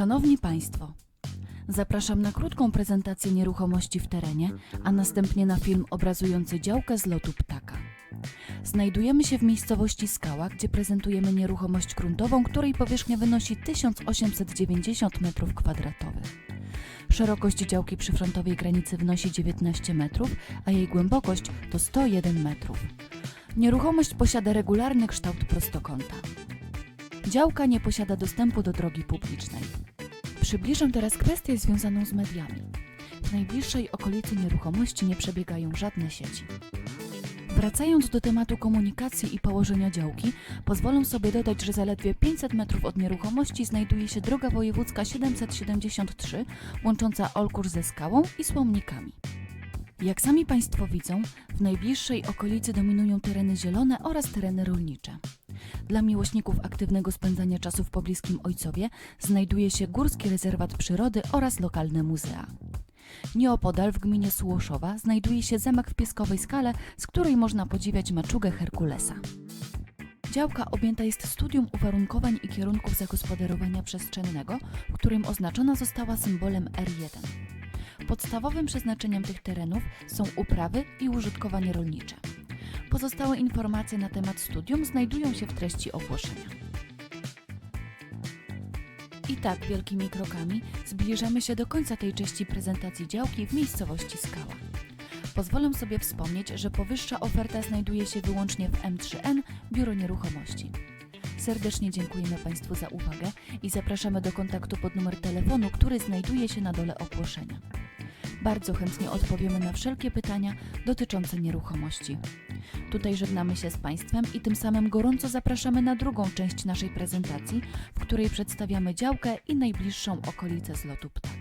Szanowni Państwo, zapraszam na krótką prezentację nieruchomości w terenie, a następnie na film obrazujący działkę z lotu ptaka. Znajdujemy się w miejscowości Skała, gdzie prezentujemy nieruchomość gruntową, której powierzchnia wynosi 1890 m2. Szerokość działki przy frontowej granicy wynosi 19 metrów, a jej głębokość to 101 metrów. Nieruchomość posiada regularny kształt prostokąta. Działka nie posiada dostępu do drogi publicznej. Przybliżę teraz kwestię związaną z mediami. W najbliższej okolicy nieruchomości nie przebiegają żadne sieci. Wracając do tematu komunikacji i położenia działki, pozwolę sobie dodać, że zaledwie 500 metrów od nieruchomości znajduje się droga wojewódzka 773 łącząca Olkusz ze Skałą i Słomnikami. Jak sami Państwo widzą, w najbliższej okolicy dominują tereny zielone oraz tereny rolnicze. Dla miłośników aktywnego spędzania czasu w pobliskim Ojcowie znajduje się Górski Rezerwat Przyrody oraz lokalne muzea. Nieopodal w gminie Sułoszowa znajduje się zamek w Pieskowej Skale, z której można podziwiać maczugę Herkulesa. Działka objęta jest studium uwarunkowań i kierunków zagospodarowania przestrzennego, w którym oznaczona została symbolem R1. Podstawowym przeznaczeniem tych terenów są uprawy i użytkowanie rolnicze. Pozostałe informacje na temat studium znajdują się w treści ogłoszenia. I tak wielkimi krokami zbliżamy się do końca tej części prezentacji działki w miejscowości Skała. Pozwolę sobie wspomnieć, że powyższa oferta znajduje się wyłącznie w M3N Biuro Nieruchomości. Serdecznie dziękujemy Państwu za uwagę i zapraszamy do kontaktu pod numer telefonu, który znajduje się na dole ogłoszenia. Bardzo chętnie odpowiemy na wszelkie pytania dotyczące nieruchomości. Tutaj żegnamy się z Państwem i tym samym gorąco zapraszamy na drugą część naszej prezentacji, w której przedstawiamy działkę i najbliższą okolicę zlotu ptaka.